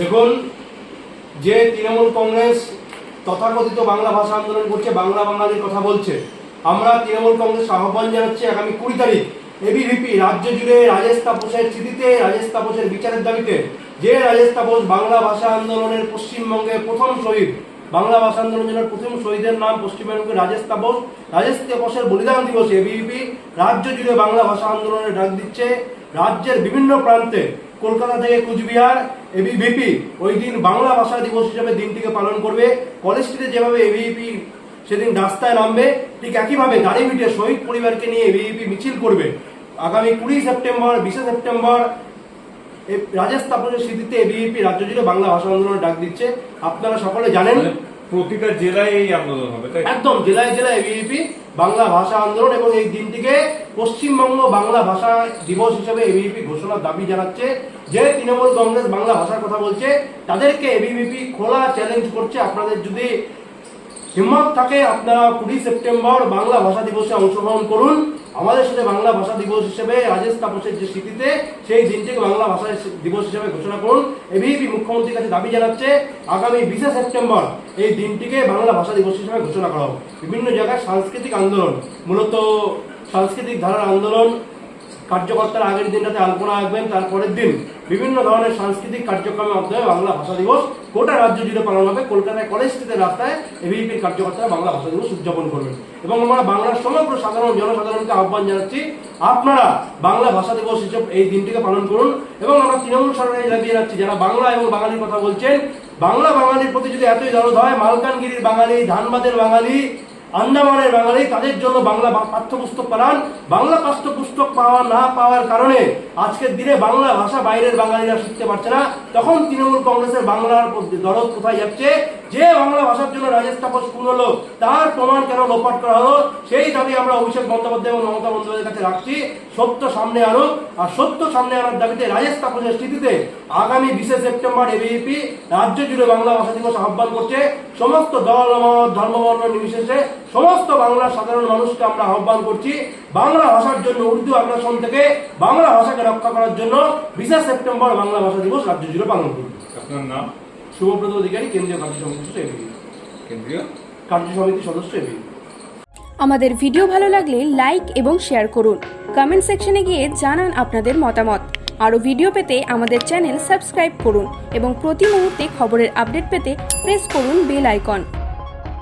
দেখুন, যে তৃণমূল কংগ্রেস তথাকথিত বাংলা ভাষা আন্দোলন করছে, বাংলা বাঙালির কথা বলছে, আমরা তৃণমূল কংগ্রেস আহ্বান জানাচ্ছি আগামী কুড়ি তারিখ এবিভিপি রাজ্য জুড়ে রাজেশ তাপসের স্মৃতিতে রাজেশ তাপসের বিচারের দাবিতে, যে রাজেশ তাপস বাংলা ভাষা আন্দোলনের পশ্চিমবঙ্গের প্রথম শহীদ, বাংলা ভাষা আন্দোলনের প্রথম শহীদের নাম পশ্চিমবঙ্গের রাজেশ তাপস রাজেশ তাপসের বলিদান দিবসে এবিভিপি রাজ্য জুড়ে বাংলা ভাষা আন্দোলনের ডাক দিচ্ছে, রাজ্যের বিভিন্ন প্রান্তে, কলকাতা থেকে কুচবিহার এবিভিপি ওই দিন বাংলা ভাষা দিবস হিসেবে দিনটিকে পালন করবে। কলেজ স্ট্রিটে যেভাবে এবিভিপি সেদিন রাস্তায় নামবে, ঠিক একইভাবে গাড়ি মিটে শহীদ পরিবারকে নিয়ে এবিভিপি মিছিল করবে। আগামী কুড়ি সেপ্টেম্বর, বিশে সেপ্টেম্বর রাজেশ তাপসের স্মৃতিতে এবিভিপি রাজ্য জুড়ে বাংলা ভাষা আন্দোলনের ডাক দিচ্ছে। আপনারা সকলে জানেন প্রতিটা জেলায় এই আন্দোলন হবে, তাই একদম, জেলায় জেলায় এবিভিপি বাংলা ভাষা আন্দোলন, এবং এই দিনটিকে পশ্চিমবঙ্গ বাংলা ভাষা দিবস হিসেবে এবিভিপি ঘোষণার দাবি জানাচ্ছে। যে তৃণমূল কংগ্রেস বাংলা ভাষার কথা বলছে, তাদেরকে এবিভিপি খোলা চ্যালেঞ্জ করছে। আপনাদের যদি হিম্মত থাকে আপনারা কুড়ি সেপ্টেম্বর বাংলা ভাষা দিবসে অংশগ্রহণ করুন। আমাদের সাথে বাংলা ভাষা দিবস হিসেবে রাজেশ তাপসের যে স্মৃতিতে সেই দিনটিকে বাংলা ভাষা দিবস হিসেবে ঘোষণা করুন। এবিপি মুখ্যমন্ত্রীর কাছে দাবি জানাচ্ছে, আগামী বিশে সেপ্টেম্বর এই দিনটিকে বাংলা ভাষা দিবস হিসেবে ঘোষণা করা হোক। বিভিন্ন জায়গায় সাংস্কৃতিক আন্দোলন, মূলত সাংস্কৃতিক ধারার আন্দোলন কার্যকর্তারা আগের দিনটাতে আলপনা আঁকবেন তারপরের দিন বিভিন্ন ধরনের সাংস্কৃতিক কার্যক্রমের মাধ্যমে বাংলা ভাষা দিবস গোটা রাজ্য জুড়ে পালন হবে। কলকাতায় কলেজ স্ট্রিটের রাস্তায় এবিপির কার্যকর্তারা বাংলা ভাষা দিবস উদযাপন করবেন। এবং আমরা বাংলার সমগ্র সাধারণ জনসাধারণকে আহ্বান জানাচ্ছি, আপনারা বাংলা ভাষা দিবস হিসেবে এই দিনটিকে পালন করুন। এবং আমরা তৃণমূল সরকারে দাবিয়ে যাচ্ছি যারা বাংলা এবং বাঙালির কথা বলছেন। বাংলা বাঙালির প্রতি যদি এতই দরদ হয়, মালকানগিরির বাঙালি, ধানবাদের বাঙালি আন্দামানের বাঙালি তাদের জন্য বাংলা পাঠ্যপুস্তক পাঠান। বাংলা পাঠ্যপুস্তক পাওয়া না পাওয়ার কারণে আজকের দিনে বাংলা ভাষা বাইরের বাঙালিরা শিখতে পারছে না। তখন তৃণমূল কংগ্রেসের বাংলার দরদ কোথায় যাচ্ছে? যে বাংলা ভাষার জন্য রাজেশ তাপস খুন হলো, তার প্রমাণ কেন লোপাট করা হলো, সেই দাবি আমরা অভিষেক বন্দ্যোপাধ্যায় এবং মমতা বন্দ্যোপাধ্যায়ের কাছে রাখছি। সত্য সামনে আনুক আর সত্য সামনে আনার দাবিতে রাজেশ তাপসের স্মৃতিতে আগামী বিশে সেপ্টেম্বর এবিপি রাজ্য জুড়ে বাংলা ভাষা দিবস আহ্বান করছে। সমস্ত দল ধর্মবর্ণ নির্বিশেষে সমস্ত বাংলার সাধারণ মানুষকে আমরা আহ্বান করছি বাংলা ভাষার জন্য উর্দু আগ্রাসন থেকে বাংলা ভাষাকে রক্ষা করার জন্য বিশে সেপ্টেম্বর বাংলা ভাষা দিবস রাজ্য জুড়ে পালন করবে। আপনার নাম? শুভব্রত অধিকারী কেন্দ্রীয় কার্য সমিতির কেন্দ্রীয়? কার্য সমিতির সদস্য এবি আমাদের ভিডিও ভালো লাগলে লাইক এবং শেয়ার করুন। কমেন্ট সেকশনে গিয়ে জানান আপনাদের মতামত। আরও ভিডিও পেতে আমাদের চ্যানেল সাবস্ক্রাইব করুন এবং প্রতি মুহূর্তে খবরের আপডেট পেতে প্রেস করুন বেল আইকন।